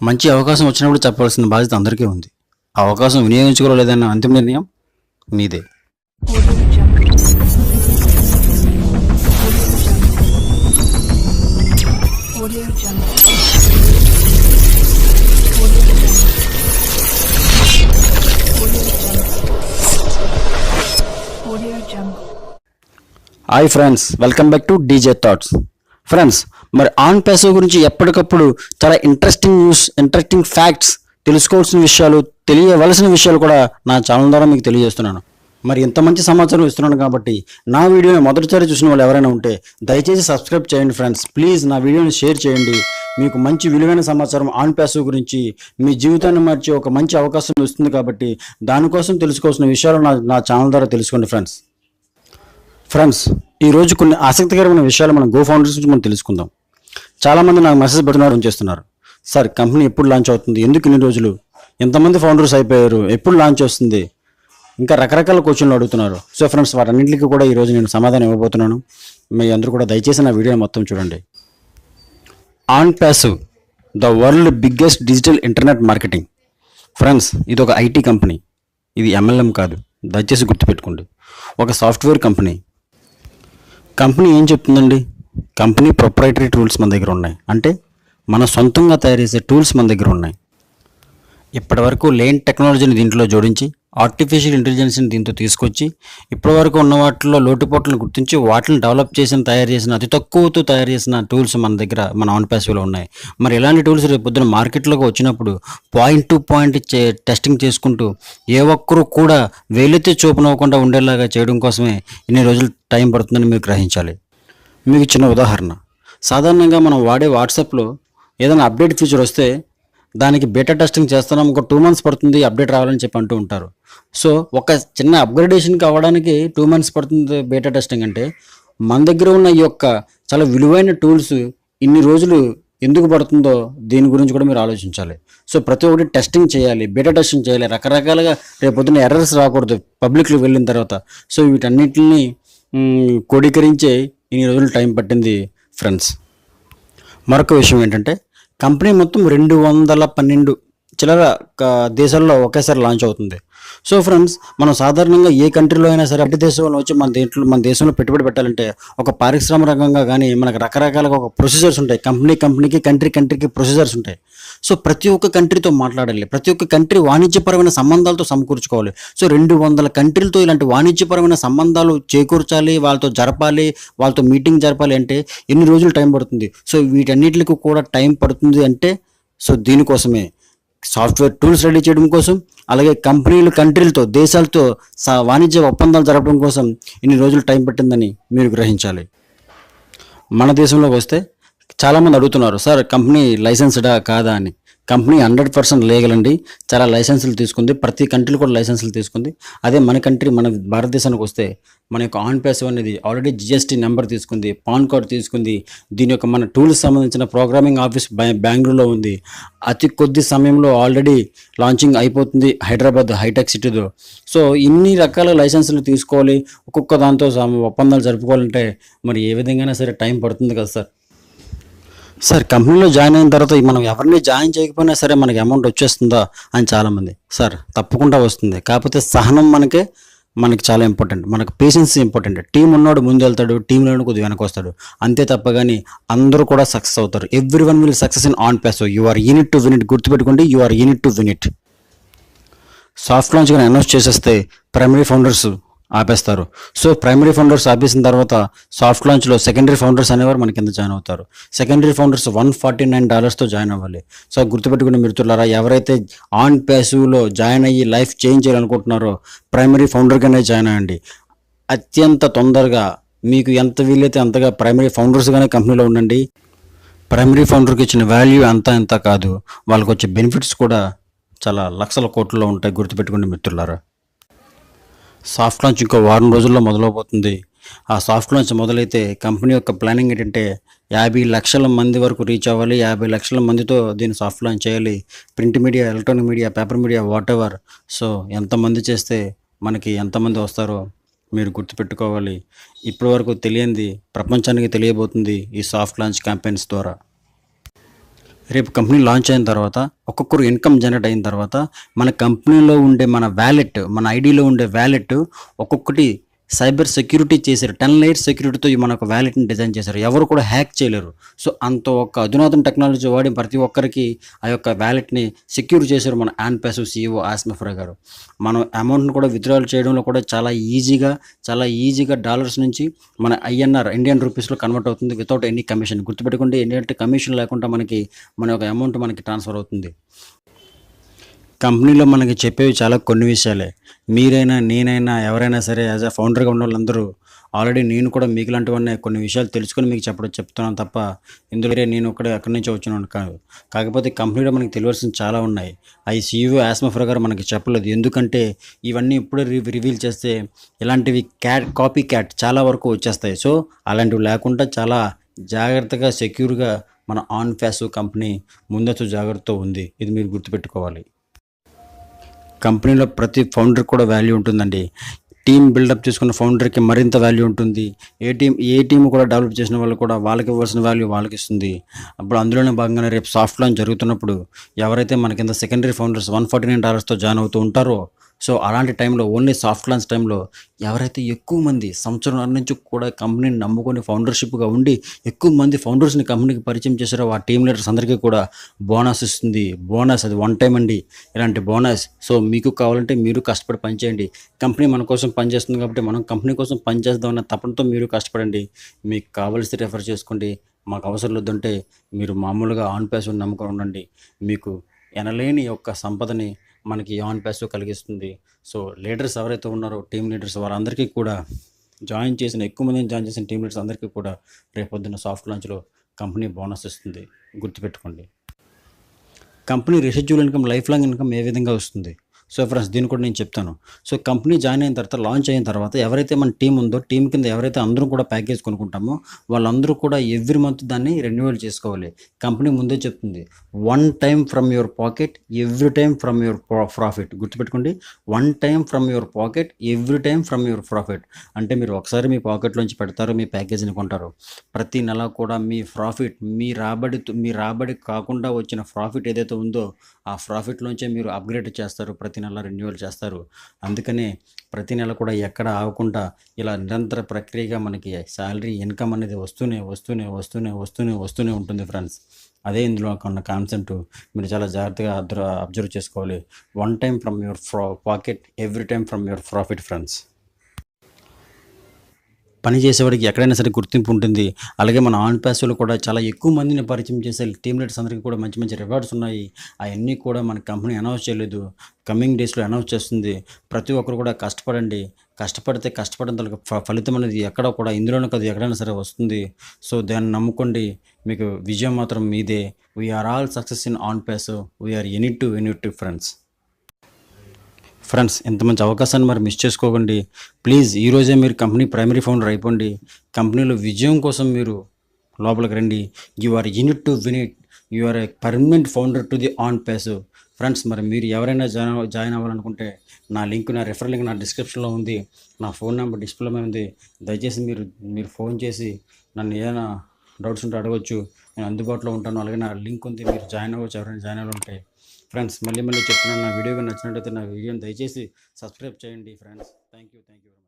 మంచి అవకాశం వచ్చినప్పుడు చెప్పాల్సిన బాధ్యత అందరికీ ఉంది. ఆ అవకాశం వినియోగించుకోలేదన్న అంతిమ నిర్ణయం మీదే. Hi friends welcome back to DJ thoughts friends మరి ఆన్ పేసో గురించి ఎప్పటికప్పుడు చాలా ఇంట్రెస్టింగ్ న్యూస్ ఇంట్రెస్టింగ్ ఫ్యాక్ట్స్ తెలుసుకోవాల్సిన విషయాలు తెలియవలసిన విషయాలు కూడా నా ఛానల్ ద్వారా మీకు తెలియజేస్తున్నాను. మరి ఇంత మంచి సమాచారం ఇస్తున్నాను కాబట్టి నా వీడియోని మొదటిసారి చూసిన వాళ్ళు ఎవరైనా ఉంటే దయచేసి సబ్స్క్రైబ్ చేయండి ఫ్రెండ్స్ ప్లీజ్ నా వీడియోని షేర్ చేయండి. మీకు మంచి విలువైన సమాచారం ఆన్ ప్యాసివ్ గురించి మీ జీవితాన్ని మార్చే ఒక మంచి అవకాశం వస్తుంది కాబట్టి దానికోసం తెలుసుకోవాల్సిన విషయాలు నా నా ఛానల్ ద్వారా తెలుసుకోండి ఫ్రెండ్స్ ఫ్రెండ్స్ ఈ రోజు కొన్ని ఆసక్తికరమైన విషయాలు మనం గో ఫౌండర్స్ నుంచి మనం తెలుసుకుందాం. చాలామంది నాకు మెసేజ్ పెడుతున్నారు చేస్తున్నారు. సార్ కంపెనీ ఎప్పుడు లాంచ్ అవుతుంది? ఎందుకు ఇన్ని రోజులు? ఎంతమంది ఫౌండర్స్ అయిపోయారు? ఎప్పుడు లాంచ్ వస్తుంది? ఇంకా రకరకాల క్వశ్చన్లు అడుగుతున్నారు. సో ఫ్రెండ్స్ వాటన్నింటికి కూడా ఈ రోజు నేను సమాధానం ఇవ్వబోతున్నాను. మీ అందరూ కూడా దయచేసి నా వీడియో మొత్తం చూడండి. Onpassive the world biggest digital internet marketing. Friends ఇది ఒక ఐటీ కంపెనీ. ఇది ఎంఎల్ఎం కాదు. దయచేసి గుర్తుపెట్టుకోండి. ఒక సాఫ్ట్వేర్ కంపెనీ. కంపెనీ ఏం చెప్తుందండి? కంపెనీ ప్రొప్రైటరీ టూల్స్ మన దగ్గర ఉన్నాయి. అంటే మన సొంతంగా తయారు చేసే టూల్స్ మన దగ్గర ఉన్నాయి. ఇప్పటివరకు లేన్ టెక్నాలజీని దీంట్లో జోడించి ఆర్టిఫిషియల్ ఇంటెలిజెన్స్ని దీంతో తీసుకొచ్చి ఇప్పటివరకు ఉన్న వాటిలో లోటుపోట్లను గుర్తించి వాటిని డెవలప్ చేసిన తయారు చేసిన అతి తక్కువతో తయారు చేసిన టూల్స్ మన దగ్గర మన ఆన్ ప్యాసివ్లో ఉన్నాయి. మరి ఇలాంటి టూల్స్ రేపు పొద్దున మార్కెట్లోకి వచ్చినప్పుడు పాయింట్ టు పాయింట్ టెస్టింగ్ చేసుకుంటూ ఏ ఒక్కరూ కూడా వేలెత్తి చూపనవ్వకుండా ఉండేలాగా చేయడం కోసమే ఇన్ని రోజులు టైం పడుతుందని మీరు గ్రహించాలి. మీకు చిన్న ఉదాహరణ. సాధారణంగా మనం వాడే వాట్సాప్లో ఏదైనా అప్డేట్ ఫీచర్ వస్తే దానికి బీటా టెస్టింగ్ చేస్తున్నాం ఒక టూ మంత్స్ పడుతుంది అప్డేట్ రావాలని చెప్పి అంటూ ఉంటారు. సో ఒక చిన్న అప్గ్రేడేషన్కి అవ్వడానికి టూ మంత్స్ పడుతుంది బీటా టెస్టింగ్ అంటే మన దగ్గర ఉన్న ఈ యొక్క చాలా విలువైన టూల్స్ ఇన్ని రోజులు ఎందుకు పడుతుందో దీని గురించి కూడా మీరు ఆలోచించాలి. సో ప్రతి ఒక్కటి టెస్టింగ్ చేయాలి బీటా టెస్టింగ్ చేయాలి రకరకాలుగా రేపు పొద్దున్న ఎర్రర్స్ రాకూడదు పబ్లిక్లో వెళ్ళిన తర్వాత. సో వీటన్నిటిని కోడీకరించే క్రోడీకరించే ఇన్ని రోజులు టైం పట్టింది ఫ్రెండ్స్. మరొక విషయం ఏంటంటే కంపెనీ మొత్తం రెండు వందల పన్నెండు చిల్లర దేశాల్లో ఒకేసారి లాంచ్ అవుతుంది. సో ఫ్రెండ్స్ మనం సాధారణంగా ఏ కంట్రీలో అయినా సరే అట్టి దేశంలో వచ్చి మన దేంట్లో మన దేశంలో పెట్టుబడి పెట్టాలంటే ఒక పారిశ్రామిక రంగంగా కానీ మనకు రకరకాలుగా ఒక ప్రొసీజర్స్ ఉంటాయి. కంపెనీ కంపెనీకి కంట్రీ కంట్రీకి ప్రొసీజర్స్ ఉంటాయి. సో ప్రతి ఒక్క కంట్రీతో మాట్లాడాలి. ప్రతి ఒక్క కంట్రీ వాణిజ్యపరమైన సంబంధాలతో సమకూర్చుకోవాలి. సో రెండు వందల కంట్రీలతో ఇలాంటి వాణిజ్యపరమైన సంబంధాలు చేకూర్చాలి వాళ్ళతో జరపాలి వాళ్ళతో మీటింగ్ జరపాలి అంటే ఎన్ని రోజులు టైం పడుతుంది? సో వీటన్నిటికి కూడా టైం పడుతుంది అంటే సో దీనికోసమే. సాఫ్ట్వేర్ టూల్స్ రెడీ చేయడం కోసం అలాగే కంపెనీలు కంట్రీలతో దేశాలతో వాణిజ్య ఒప్పందాలు జరపడం కోసం ఇన్ని రోజులు టైం పట్టిందని మీరు గ్రహించాలి. మన దేశంలోకి వస్తే చాలామంది అడుగుతున్నారు సార్ కంపెనీ లైసెన్స్డా కాదా? అని. కంపెనీ హండ్రెడ్ పర్సెంట్ లేగలండి చాలా లైసెన్సులు తీసుకుంది. ప్రతి కంట్రీలో కూడా లైసెన్సులు తీసుకుంది. అదే మన కంట్రీ మన భారతదేశానికి వస్తే మన యొక్క ఆన్ ప్యాసివ్ అనేది ఆల్రెడీ జిఎస్టీ నెంబర్ తీసుకుంది పాన్ కార్డ్ తీసుకుంది. దీని యొక్క మన టూల్స్ సంబంధించిన ప్రోగ్రామింగ్ ఆఫీస్ బెంగళూరులో ఉంది. అతి కొద్ది సమయంలో ఆల్రెడీ లాంచింగ్ అయిపోతుంది హైదరాబాద్ హైటెక్ సిటీలో. సో ఇన్ని రకాల లైసెన్సులు తీసుకోవాలి. ఒక్కొక్క దాంతో ఒప్పందాలు జరుపుకోవాలంటే మరి ఏ విధంగానే సరే టైం పడుతుంది కదా సార్. సార్ కంపెనీలో జాయిన్ అయిన తర్వాత మనం ఎవరిని జాయిన్ చేయకపోయినా సరే మనకి అమౌంట్ వచ్చేస్తుందా అని చాలామంది. సార్ తప్పకుండా వస్తుంది. కాకపోతే సహనం మనకే మనకి చాలా ఇంపార్టెంట్ మనకు పేషెన్స్ ఇంపార్టెంట్ టీం ఉన్నాడు ముందు వెళ్తాడు టీంలో కొద్దిగా వెనక వస్తాడు అంతే తప్ప కానీ అందరూ కూడా సక్సెస్ అవుతారు. Every one will success in on pass you are unit to win it గుర్తుపెట్టుకోండి you are unit to win it soft launch కానీ అనౌన్స్ చేసేస్తే ప్రైమరీ ఫౌండర్స్ ఆపేస్తారు. సో ప్రైమరీ ఫౌండర్స్ ఆపేసిన తర్వాత సాఫ్ట్ లాంచ్లో సెకండరీ ఫౌండర్స్ అనేవారు మన కింద జాయిన్ అవుతారు. Secondary founders one forty nine డాలర్స్తో join అవ్వాలి. సో గుర్తుపెట్టుకుని మిత్రులారా ఎవరైతే ఆన్ ప్యాసివ్లో జాయిన్ అయ్యి లైఫ్ చేంజ్ చేయాలనుకుంటున్నారో ప్రైమరీ ఫౌండర్గానే జాయిన్ అవ్వండి. అత్యంత తొందరగా మీకు ఎంత వీలైతే అంతగా ప్రైమరీ ఫౌండర్స్గానే కంపెనీలో ఉండండి. ప్రైమరీ ఫౌండర్కి ఇచ్చిన వాల్యూ అంతా ఎంత కాదు. వాళ్ళకి వచ్చే బెనిఫిట్స్ కూడా చాలా లక్షల కోట్లలో ఉంటాయి గుర్తుపెట్టుకుని మిత్రులారా. సాఫ్ట్ లాంచ్ ఇంకో వారం రోజుల్లో మొదలవబోతుంది. ఆ సాఫ్ట్ లాంచ్ మొదలైతే కంపెనీ యొక్క ప్లానింగ్ ఏంటంటే యాభై లక్షల మంది వరకు రీచ్ అవ్వాలి యాభై లక్షల మందితో దీన్ని సాఫ్ట్ లాంచ్ చేయాలి. Print media electronic media paper media whatever so ఎంతమంది చేస్తే మనకి ఎంతమంది వస్తారో మీరు గుర్తుపెట్టుకోవాలి. ఇప్పటివరకు తెలియంది ప్రపంచానికి తెలియబోతుంది ఈ సాఫ్ట్ లాంచ్ క్యాంపెయిన్స్ ద్వారా. రేపు కంపెనీ లాంచ్ అయిన తర్వాత ఒక్కొక్కరు ఇన్కమ్ జనరేట్ అయిన తర్వాత మన కంపెనీలో ఉండే మన వ్యాలెట్ మన ఐడిలో ఉండే వ్యాలెట్ ఒక్కొక్కటి సైబర్ సెక్యూరిటీ చేశారు. టెన్ లేయర్ సెక్యూరిటీతో మన ఒక వ్యాలెట్ని డిజైన్ చేశారు. ఎవరు కూడా హ్యాక్ చేయలేరు. సో అంత ఒక అధునాతన టెక్నాలజీ వాడి ప్రతి ఒక్కరికి ఆ యొక్క వ్యాలెట్ని సెక్యూర్ చేశారు మన యాన్ ప్యాసివ్ సీఈఓ ఆస్మఫ్రా గారు. మనం అమౌంట్ని కూడా విత్డ్రాల్ చేయడంలో కూడా చాలా ఈజీగా చాలా ఈజీగా డాలర్స్ నుంచి మన ఐఎన్ఆర్ ఇండియన్ రూపీస్లో కన్వర్ట్ అవుతుంది వితౌట్ ఎనీ కమిషన్. గుర్తుపెట్టుకుంటే ఏంటంటే కమిషన్ లేకుండా మనకి మన యొక్క అమౌంట్ మనకి ట్రాన్స్ఫర్ అవుతుంది. కంపెనీలో మనకి చెప్పేవి చాలా కొన్ని విషయాలే. మీరైనా నేనైనా ఎవరైనా సరే యాజ్ అ ఫౌండర్గా ఉన్న వాళ్ళందరూ ఆల్రెడీ నేను కూడా మీకు లాంటివన్నీ కొన్ని విషయాలు తెలుసుకొని మీకు చెప్పడం చెప్తున్నాను తప్ప ఇందులో నేను ఇక్కడ అక్కడి నుంచి వచ్చినాను కాదు. కాకపోతే కంపెనీలో మనకి తెలియాల్సిన చాలా ఉన్నాయి. అవి సీఈఓ ఆస్మఫర్ గారు మనకి చెప్పలేదు. ఎందుకంటే ఇవన్నీ ఇప్పుడే రి రివీల్ చేస్తే ఇలాంటివి క్యాట్ కాపీ క్యాట్ చాలా వరకు వచ్చేస్తాయి. సో అలాంటివి లేకుండా చాలా జాగ్రత్తగా సెక్యూర్గా మన ఆన్ ఫ్యాస్ కంపెనీ ముందస్తు జాగ్రత్తతో ఉంది. ఇది మీరు గుర్తుపెట్టుకోవాలి. కంపెనీలో ప్రతి ఫౌండర్ కూడా వాల్యూ ఉంటుందండి. టీం బిల్డప్ చేసుకున్న ఫౌండర్కి మరింత వాల్యూ ఉంటుంది. ఏ టీం ఏ టీం కూడా డెవలప్ చేసిన వాళ్ళు కూడా వాళ్ళకి ఇవ్వాల్సిన వాల్యూ వాళ్ళకి ఇస్తుంది. అప్పుడు అందులోనే భాగంగానే రేపు సాఫ్ట్ లాంచ్ జరుగుతున్నప్పుడు ఎవరైతే మన కింద secondary founders one forty nine డాలర్స్తో join అవుతూ ఉంటారో సో అలాంటి టైంలో ఓన్లీ సాఫ్ట్ లాంచ్ టైంలో ఎవరైతే ఎక్కువ మంది సంవత్సరం నుంచి కూడా కంపెనీని నమ్ముకొని ఫౌండర్షిప్గా ఉండి ఎక్కువ మంది ఫౌండర్స్ని కంపెనీకి పరిచయం చేశారో ఆ టీం లీడర్స్ అందరికీ కూడా బోనస్ ఇస్తుంది. బోనస్ అది వన్ టైం అండి. ఇలాంటి బోనస్. సో మీకు కావాలంటే మీరు కష్టపడి పనిచేయండి కంపెనీ మన కోసం పనిచేస్తుంది కాబట్టి మనం కంపెనీ కోసం పనిచేద్దామన్న తపనతో మీరు కష్టపడండి. మీకు కావలసి రెఫర్ చేసుకోండి. మాకు అవసరం లేదంటే మీరు మామూలుగా ఆన్ ప్యాస్ నమ్మకం ఉండండి. మీకు ఎనలేని యొక్క సంపదని మనకి ఆన్ ప్యాస్ కలిగిస్తుంది. సో లీడర్స్ ఎవరైతే ఉన్నారో టీం లీడర్స్ వారందరికీ కూడా జాయిన్ చేసిన ఎక్కువ మందిని జాయిన్ చేసిన టీం లీడర్స్ అందరికీ కూడా రేపొద్దున సాఫ్ట్ లాంచ్లో కంపెనీ బోనస్ ఇస్తుంది. గుర్తుపెట్టుకోండి. Company residual income life long income ఏ విధంగా వస్తుంది? సో ఫ్రెండ్స్ దీన్ని కూడా నేను చెప్తాను. సో కంపెనీ జాయిన్ అయిన తర్వాత లాంచ్ అయిన తర్వాత ఎవరైతే మన టీం ఉందో టీం కింద ఎవరైతే అందరూ కూడా ప్యాకేజ్ కొనుక్కుంటామో వాళ్ళందరూ కూడా ఎవ్రీ మంత్ దాన్ని రెన్యువల్ చేసుకోవాలి. కంపెనీ ముందే చెప్తుంది. One time from your pocket every time from your profit. గుర్తుపెట్టుకోండి. One time from your pocket every time from your profit. అంటే మీరు ఒకసారి మీ పాకెట్లోంచి పెడతారు మీ ప్యాకేజీని కొంటారు ప్రతి నెల కూడా మీ ప్రాఫిట్ మీ రాబడి మీ రాబడి కాకుండా వచ్చిన ప్రాఫిట్ ఏదైతే ఉందో ఆ ప్రాఫిట్లోంచే మీరు అప్గ్రేడ్ చేస్తారు. ప్రతి ప్రతి నెల రెన్యువల్ చేస్తారు. అందుకనే ప్రతి నెల కూడా ఎక్కడ ఆగకుండా ఇలా నిరంతర ప్రక్రియగా మనకి శాలరీ ఇన్కమ్ అనేది వస్తూనే వస్తూనే వస్తూనే వస్తూనే వస్తూనే ఉంటుంది ఫ్రెండ్స్. అదే ఇందులో ఉన్న కాన్సెప్ట్. మీరు చాలా జాగ్రత్తగా అబ్జర్వ్ చేసుకోవాలి. One time from your pocket every time from your profit friends. పని చేసేవాడికి ఎక్కడైనా సరే గుర్తింపు ఉంటుంది. అలాగే మన ఆన్ ప్యాస్లో కూడా చాలా ఎక్కువ మందిని పరిచయం చేసే టీమ్ లీడర్స్ అందరికీ కూడా మంచి మంచి రివార్డ్స్ ఉన్నాయి. అవన్నీ కూడా మన కంపెనీ అనౌన్స్ చేయలేదు. కమింగ్ డేస్లో అనౌన్స్ చేస్తుంది. ప్రతి ఒక్కరు కూడా కష్టపడండి. కష్టపడితే కష్టపడిన తలకు ఫ- ఫలితం అనేది ఎక్కడ కూడా ఇందులోనే కాదు ఎక్కడైనా సరే వస్తుంది. సో దాన్ని నమ్ముకోండి. మీకు విజయం మాత్రం మీదే. We are all success in on pass we are any to any to friends friends ఇంత మంచి అవకాశాన్ని మరి మిస్ చేసుకోకండి. ప్లీజ్ ఈరోజే మీరు కంపెనీ ప్రైమరీ ఫౌండర్ అయిపోండి. కంపెనీలో విజయం కోసం మీరు లోపలికి రండి. You are unit to win it you are a permanent founder to the on pace friends మరి మీరు ఎవరైనా జాయిన్ జాయిన్ అవ్వాలనుకుంటే నా లింక్ నా రెఫర్ లింక్ నా డిస్క్రిప్షన్లో ఉంది. నా ఫోన్ నెంబర్ డిస్ప్లే మీద ఉంది. దయచేసి మీరు మీరు ఫోన్ చేసి నన్ను ఏదైనా డౌట్స్ ఉంటే అడగవచ్చు నేను అందుబాటులో ఉంటాను. అలాగే నా లింక్ ఉంది. మీరు జాయిన్ అవ్వచ్చు. ఎవరైనా జాయిన్ అవ్వాలంటే ఫ్రెండ్స్ మళ్ళీ మళ్ళీ చెప్తున్నాను. నా వీడియో నచ్చినట్లయితే నా వీడియోని దయచేసి సబ్స్క్రైబ్ చేయండి friends. Thank you thank you